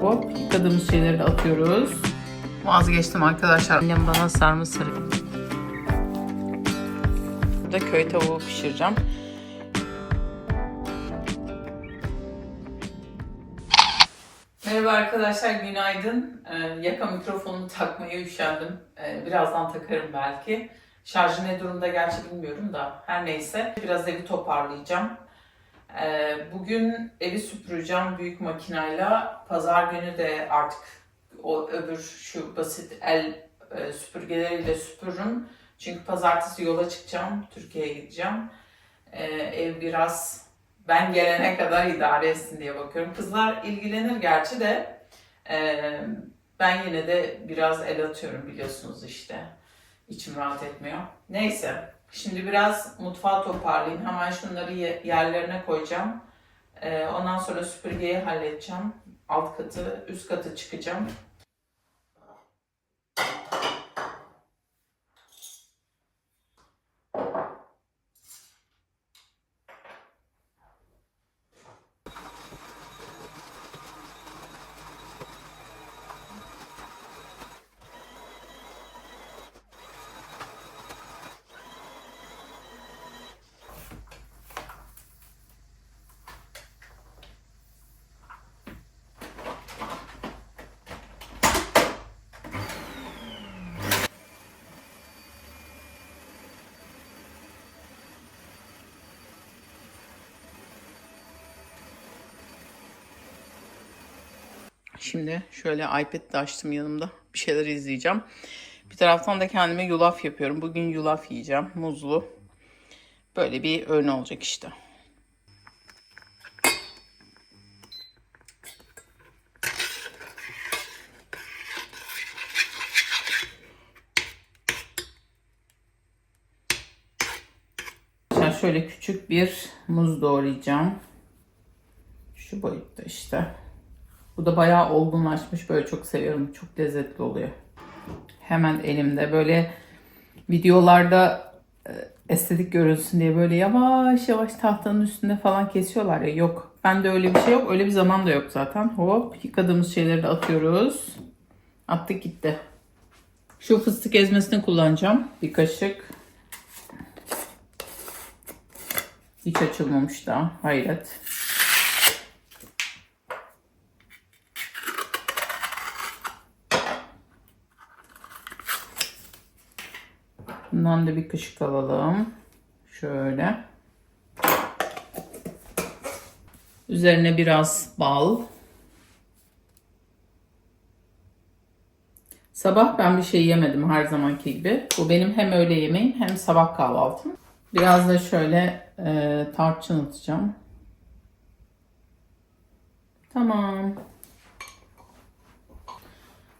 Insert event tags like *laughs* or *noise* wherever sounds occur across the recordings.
Hop yıkadığımız şeyleri atıyoruz. Vazgeçtim arkadaşlar. Annem bana sarma sarı. Burada köy tavuğu pişireceğim. Merhaba arkadaşlar, günaydın. Ee, yaka mikrofonunu takmaya üşendim. Ee, birazdan takarım belki. Şarjı ne durumda gerçi bilmiyorum da her neyse. Biraz evi toparlayacağım. Ee, bugün evi süpüreceğim büyük makinayla. Pazar günü de artık o öbür şu basit el e, süpürgeleriyle süpürürüm. Çünkü pazartesi yola çıkacağım. Türkiye'ye gideceğim. Ee, ev biraz ben gelene kadar idare etsin diye bakıyorum. Kızlar ilgilenir gerçi de e, ben yine de biraz el atıyorum biliyorsunuz işte. İçim rahat etmiyor. Neyse. Şimdi biraz mutfağı toparlayayım. Hemen şunları ye- yerlerine koyacağım. E, ondan sonra süpürgeyi halledeceğim. Alt katı, üst katı çıkacağım. Şimdi şöyle iPad'de açtım yanımda. Bir şeyler izleyeceğim. Bir taraftan da kendime yulaf yapıyorum. Bugün yulaf yiyeceğim. Muzlu. Böyle bir öğün olacak işte. Şöyle küçük bir muz doğrayacağım. Şu boyutta işte. Bu da bayağı olgunlaşmış. Böyle çok seviyorum. Çok lezzetli oluyor. Hemen elimde böyle videolarda e, estetik görünsün diye böyle yavaş yavaş tahtanın üstünde falan kesiyorlar ya. Yok. Bende öyle bir şey yok. Öyle bir zaman da yok zaten. Hop yıkadığımız şeyleri de atıyoruz. Attık gitti. Şu fıstık ezmesini kullanacağım. Bir kaşık. Hiç açılmamış daha. Hayret. Bundan da bir kaşık alalım. Şöyle. Üzerine biraz bal. Sabah ben bir şey yemedim her zamanki gibi. Bu benim hem öğle yemeğim hem sabah kahvaltım. Biraz da şöyle e, tarçın atacağım. Tamam.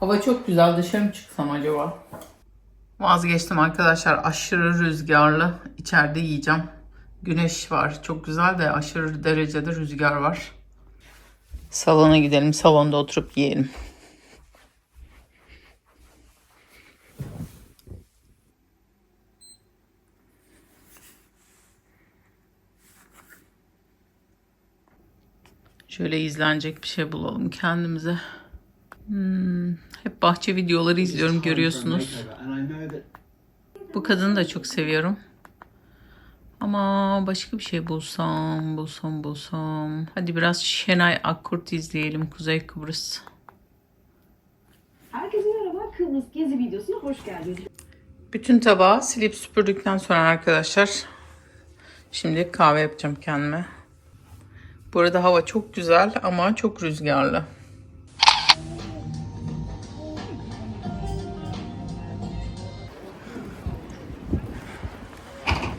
Hava çok güzel. Dışarı mı çıksam acaba? Vazgeçtim arkadaşlar. Aşırı rüzgarlı. İçeride yiyeceğim. Güneş var. Çok güzel de aşırı derecede rüzgar var. Salona gidelim. Salonda oturup yiyelim. Şöyle izlenecek bir şey bulalım kendimize. Hmm, hep bahçe videoları izliyorum görüyorsunuz. Bu kadını da çok seviyorum. Ama başka bir şey bulsam, bulsam, bulsam. Hadi biraz Şenay Akkurt izleyelim. Kuzey Kıbrıs. Herkese merhaba. Kıbrıs gezi videosuna hoş geldiniz. Bütün tabağı silip süpürdükten sonra arkadaşlar şimdi kahve yapacağım kendime. Bu arada hava çok güzel ama çok rüzgarlı.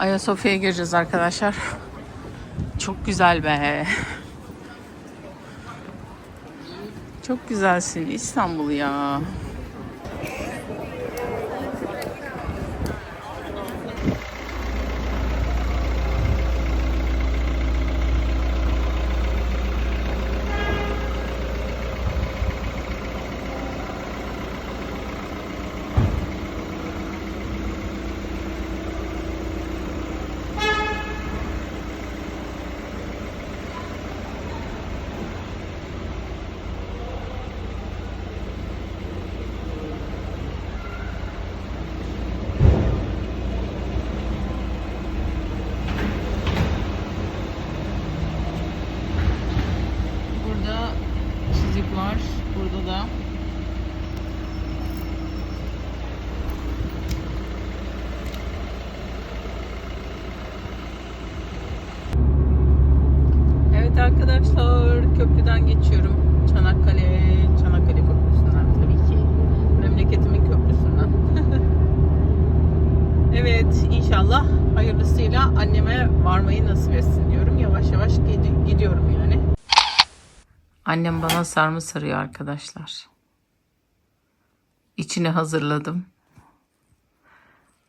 Ayasofya'ya gireceğiz arkadaşlar. Çok güzel be. Çok güzelsin İstanbul ya. Arkadaşlar köprüden geçiyorum. Çanakkale, Çanakkale Köprüsü'nden tabii ki. Memleketimin köprüsünden. *laughs* evet inşallah hayırlısıyla anneme varmayı nasip etsin diyorum. Yavaş yavaş gidi- gidiyorum yani. Annem bana sarma sarıyor arkadaşlar. İçini hazırladım.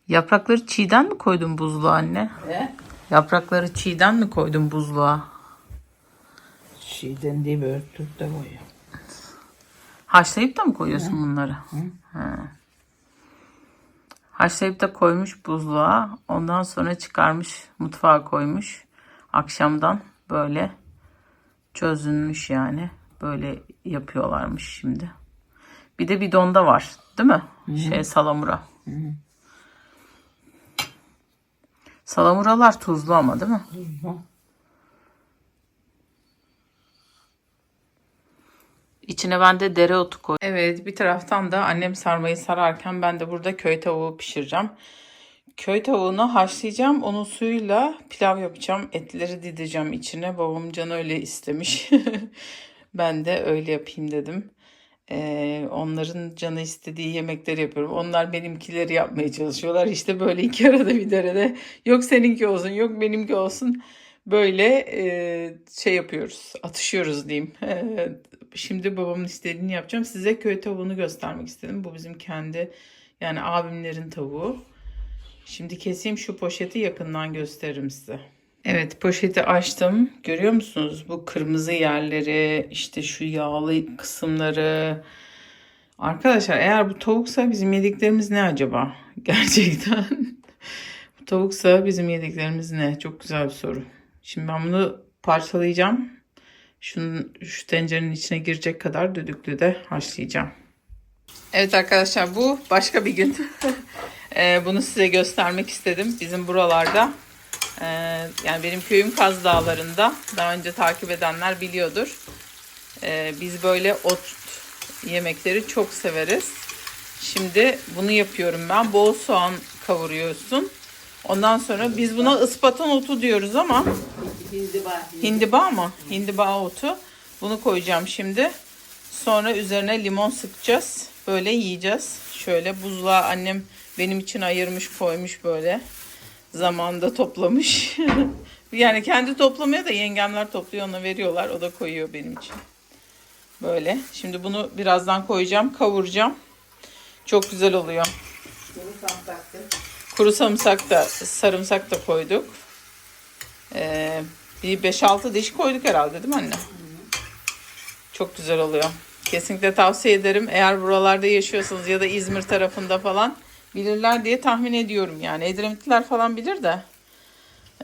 Yaprakları çiğden mi koydun buzluğa anne? He? Yaprakları çiğden mi koydun buzluğa? Şeyden değil böyle Türk'te koyuyor. Haşlayıp da mı koyuyorsun bunları? Ha. Haşlayıp da koymuş buzluğa. Ondan sonra çıkarmış mutfağa koymuş. Akşamdan böyle çözülmüş yani. Böyle yapıyorlarmış şimdi. Bir de bidonda var değil mi? Şey salamura. Salamuralar tuzlu ama değil mi? İçine ben de dereotu koy. Evet bir taraftan da annem sarmayı sararken ben de burada köy tavuğu pişireceğim. Köy tavuğunu haşlayacağım. Onun suyuyla pilav yapacağım. Etleri dideceğim içine. Babam canı öyle istemiş. *laughs* ben de öyle yapayım dedim. Ee, onların canı istediği yemekleri yapıyorum. Onlar benimkileri yapmaya çalışıyorlar. İşte böyle iki arada bir derede yok seninki olsun yok benimki olsun. Böyle e, şey yapıyoruz. Atışıyoruz diyeyim. *laughs* E, şimdi babamın istediğini yapacağım. Size köy tavuğunu göstermek istedim. Bu bizim kendi yani abimlerin tavuğu. Şimdi keseyim şu poşeti yakından gösteririm size. Evet poşeti açtım. Görüyor musunuz? Bu kırmızı yerleri, işte şu yağlı kısımları. Arkadaşlar eğer bu tavuksa bizim yediklerimiz ne acaba? *laughs* Gerçekten. bu tavuksa bizim yediklerimiz ne? Çok güzel bir soru. Şimdi ben bunu parçalayacağım. Şunun, şu tencerenin içine girecek kadar düdüklü de haşlayacağım. Evet arkadaşlar bu başka bir gün. *laughs* Ee, bunu size göstermek istedim. Bizim buralarda ee, yani benim köyüm Kaz Dağları'nda. Daha önce takip edenler biliyordur. Ee, biz böyle ot yemekleri çok severiz. Şimdi bunu yapıyorum ben. Bol soğan kavuruyorsun. Ondan sonra biz buna ıspaton otu diyoruz ama hindiba mı? Hindiba otu. Bunu koyacağım şimdi. Sonra üzerine limon sıkacağız. Böyle yiyeceğiz. Şöyle buzluğa annem benim için ayırmış koymuş böyle. Zamanında toplamış. *laughs* yani kendi toplamaya da yengemler topluyor ona veriyorlar. O da koyuyor benim için. Böyle. Şimdi bunu birazdan koyacağım. Kavuracağım. Çok güzel oluyor. Kuru sarımsak da sarımsak da koyduk. Ee, bir 5-6 diş koyduk herhalde değil mi anne? Çok güzel oluyor. Kesinlikle tavsiye ederim. Eğer buralarda yaşıyorsanız ya da İzmir tarafında falan bilirler diye tahmin ediyorum. Yani Edremitliler falan bilir de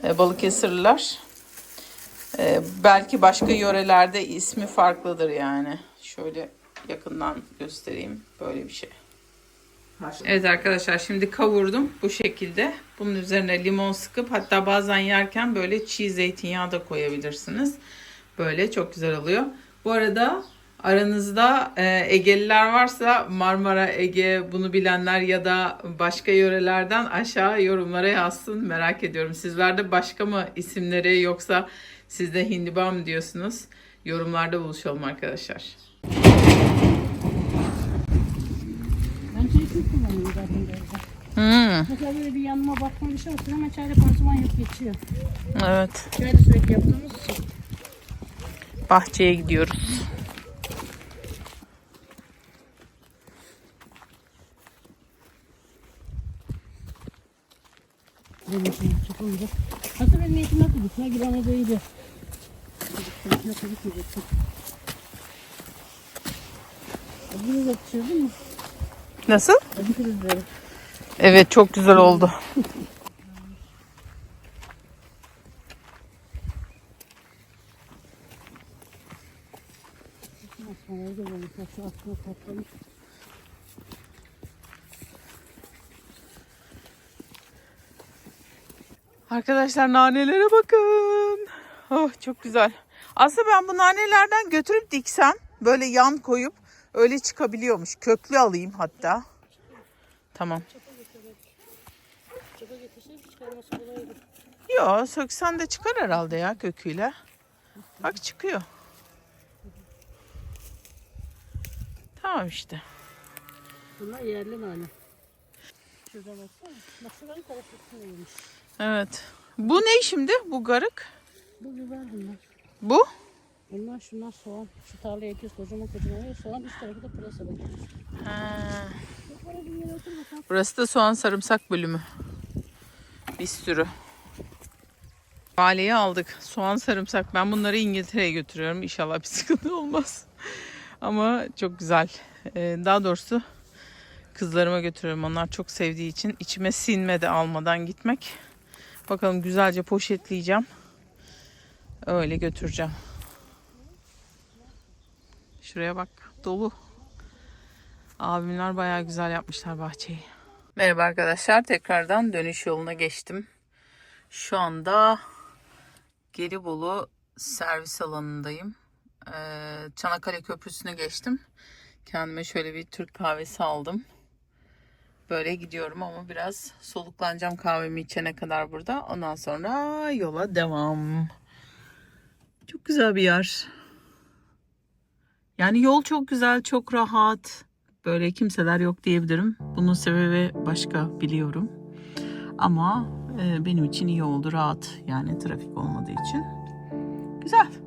e, Balıkesirliler. E, belki başka yörelerde ismi farklıdır yani. Şöyle yakından göstereyim. Böyle bir şey. Evet arkadaşlar şimdi kavurdum bu şekilde. Bunun üzerine limon sıkıp hatta bazen yerken böyle çiğ zeytinyağı da koyabilirsiniz. Böyle çok güzel oluyor. Bu arada aranızda e, Egeliler varsa Marmara, Ege bunu bilenler ya da başka yörelerden aşağı yorumlara yazsın. Merak ediyorum. Sizlerde başka mı isimleri yoksa sizde hindiba mı diyorsunuz? Yorumlarda buluşalım arkadaşlar. Ben çayı çok kullanıyorum zaten böyle. Hmm, Mesela böyle bir yanıma bakma bir şey olsun hemen çayla pansuman yok geçiyor. evet. Çay da sürekli yaptığımız için. Bahçeye gidiyoruz. Benim için çok olacak. Aslında benim niyetim nasıl gitme? İyiydi. Nasıl gitmeyeceksin? Bunu da pişirdin mi? Nasıl? Evet çok güzel oldu. Arkadaşlar nanelere bakın. Oh çok güzel. Aslında ben bu nanelerden götürüp diksem böyle yan koyup öyle çıkabiliyormuş. Köklü alayım hatta. Tamam. Yo söksen de çıkar herhalde ya köküyle. Bak çıkıyor. Tamam işte. Bunlar yerli nane. Şurada baksana. Neymiş. Evet. Bu ne şimdi? Bu garık. Bu biber bunlar. Bu? Bunlar şunlar soğan. Şu tarlaya ekiyoruz kocaman kocaman. Ya soğan üst tarafı da pırasa bakıyor. Ha. Burası da soğan sarımsak bölümü. Bir sürü. Valiye aldık. Soğan sarımsak. Ben bunları İngiltere'ye götürüyorum. İnşallah bir sıkıntı olmaz. Ama çok güzel. Ee, daha doğrusu kızlarıma götürüyorum. Onlar çok sevdiği için. içime sinmedi almadan gitmek. Bakalım güzelce poşetleyeceğim. Öyle götüreceğim. Şuraya bak. Dolu. Abimler bayağı güzel yapmışlar bahçeyi. Merhaba arkadaşlar. Tekrardan dönüş yoluna geçtim. Şu anda Gelibolu servis alanındayım. Ee, Çanakkale Köprüsü'ne geçtim. Kendime şöyle bir Türk kahvesi aldım. Böyle gidiyorum ama biraz soluklanacağım kahvemi içene kadar burada. Ondan sonra yola devam. Çok güzel bir yer. Yani yol çok güzel, çok rahat. Böyle kimseler yok diyebilirim. Bunun sebebi başka biliyorum. Ama e, benim için iyi oldu, rahat. Yani trafik olmadığı için. Güzel.